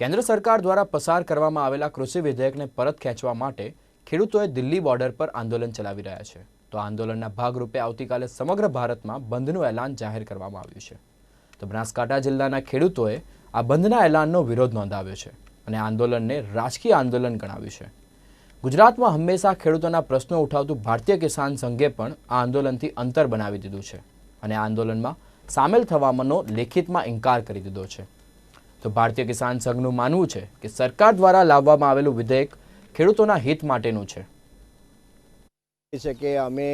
કેન્દ્ર સરકાર દ્વારા પસાર કરવામાં આવેલા કૃષિ વિધેયકને પરત ખેંચવા માટે ખેડૂતોએ દિલ્હી બોર્ડર પર આંદોલન ચલાવી રહ્યા છે. તો આંદોલનના ભાગરૂપે આવતીકાલે સમગ્ર ભારતમાં બંધનું એલાન જાહેર કરવામાં આવ્યું છે. તો બનાસકાંઠા જિલ્લાના ખેડૂતોએ આ બંધના એલાનનો વિરોધ નોંધાવ્યો છે અને આંદોલનને રાજકીય આંદોલન ગણાવ્યું છે. ગુજરાતમાં હંમેશા ખેડૂતોના પ્રશ્નો ઉઠાવતું ભારતીય કિસાન સંઘે પણ આ આંદોલનથી અંતર બનાવી દીધું છે અને આંદોલનમાં સામેલ થવામાંનો લેખિતમાં ઇનકાર કરી દીધો છે. તો ભારતીય કિસાન સંઘનું માનવું છે કે સરકાર દ્વારા લાવવામાં આવેલું વિધેયક ખેડૂતોના હિત માટેનું છે. છે કે અમે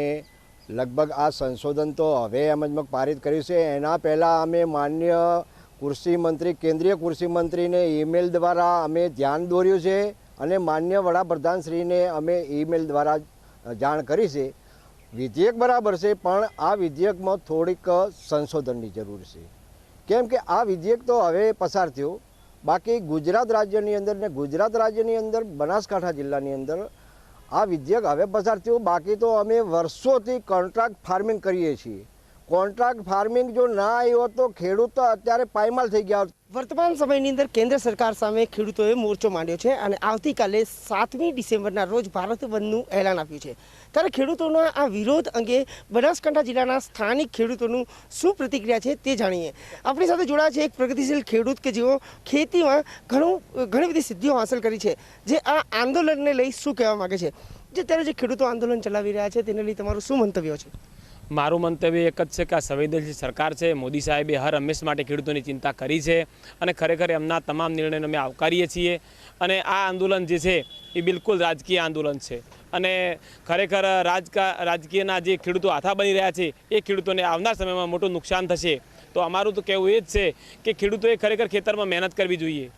લગભગ આ સંશોધન તો હવે એમજમાં પારિત કર્યું છે. એના પહેલાં અમે માન્ય કૃષિ મંત્રી, કેન્દ્રીય કૃષિ મંત્રીને ઈમેલ દ્વારા અમે ધ્યાન દોર્યું છે અને માન્ય વડાપ્રધાનશ્રીને અમે ઈમેલ દ્વારા જાણ કરી છે. વિધેયક બરાબર છે, પણ આ વિધેયકમાં થોડીક સંશોધનની જરૂર છે. કેમ કે આ વિધેયક તો હવે પસાર થયું. બાકી ગુજરાત રાજ્યની અંદર ને ગુજરાત રાજ્યની અંદર, બનાસકાંઠા જિલ્લાની અંદર આ વિધેયક હવે પસાર થયું. બાકી તો અમે વર્ષોથી કોન્ટ્રાક્ટ ફાર્મિંગ કરીએ છીએ. કોન્ટ્રાક્ટ ફાર્મિંગ જો ના આવ્યો તો ખેડૂતો અત્યારે પાયમાલ થઈ ગયા. વર્તમાન સમયની અંદર કેન્દ્ર સરકાર સામે ખેડૂતોએ મોરચો માંડ્યો છે અને આવતીકાલે સાતમી ડિસેમ્બરના રોજ ભારત બંધનું એલાન આપ્યું છે. ત્યારે ખેડૂતોના આ વિરોધ અંગે બનાસકાંઠા જિલ્લાના સ્થાનિક ખેડૂતોનું શું પ્રતિક્રિયા છે તે જાણીએ. આપણી સાથે જોડાયા છે એક પ્રગતિશીલ ખેડૂત કે જેઓ ખેતીમાં ઘણું, ઘણી બધી સિદ્ધિઓ હાંસલ કરી છે, જે આ આંદોલનને લઈ શું કહેવા માગે છે? જે ત્યારે જે ખેડૂતો આંદોલન ચલાવી રહ્યા છે, તેને લઈ તમારું શું મંતવ્ય છે? મારું મંતવ્ય એક જ છે કે આ સંવેદનશીલ સરકાર છે. મોદી સાહેબે હર હંમેશ માટે ખેડૂતોની ચિંતા કરી છે અને ખરેખર એમના તમામ નિર્ણયને અમે આવકારીએ છીએ. અને આ આંદોલન જે છે એ બિલકુલ રાજકીય આંદોલન છે. અને ખરેખર રાજકા, રાજકીયના જે ખેડૂતો આથા બની રહ્યા છે, એ ખેડૂતોને આવનાર સમયમાં મોટું નુકસાન થશે. તો અમારું તો કહેવું એ જ છે કે ખેડૂતોએ ખરેખર ખેતરમાં મહેનત કરવી જોઈએ.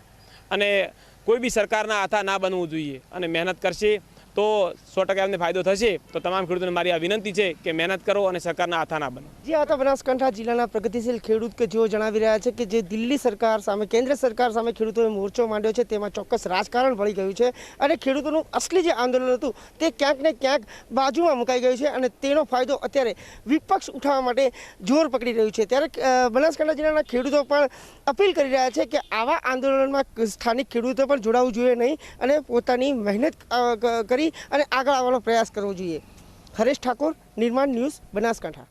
અને કોઈ બી સરકારના આથા ના બનવું જોઈએ અને મહેનત કરશે. તો સો ટકા એમને ફાયદો થશે. તો તમામ ખેડૂતોને મારી આ વિનંતી છે કે મહેનત કરો અને સરકારના હાથા ના બને. જે હતા બનાસકાંઠા જિલ્લાના પ્રગતિશીલ ખેડૂત કે જેઓ જણાવી રહ્યા છે કે જે દિલ્હી સરકાર સામે, કેન્દ્ર સરકાર સામે ખેડૂતોએ મોરચો માંડ્યો છે, તેમાં ચોક્કસ રાજકારણ ભળી ગયું છે અને ખેડૂતોનું અસલી જે આંદોલન હતું, તે ક્યાંક ને ક્યાંક બાજુમાં મુકાઈ ગયું છે અને તેનો ફાયદો અત્યારે વિપક્ષ ઉઠાવવા માટે જોર પકડી રહ્યું છે. ત્યારે બનાસકાંઠા જિલ્લાના ખેડૂતો પણ અપીલ કરી રહ્યા છે કે આવા આંદોલનમાં સ્થાનિક ખેડૂતો પણ જોડાવવું જોઈએ નહીં અને પોતાની મહેનત કરી અને આગળ આવવાનો પ્રયાસ કરવો જોઈએ. હરેશ ઠાકોર નિર્માણ ન્યૂઝ બનાસકાંઠા.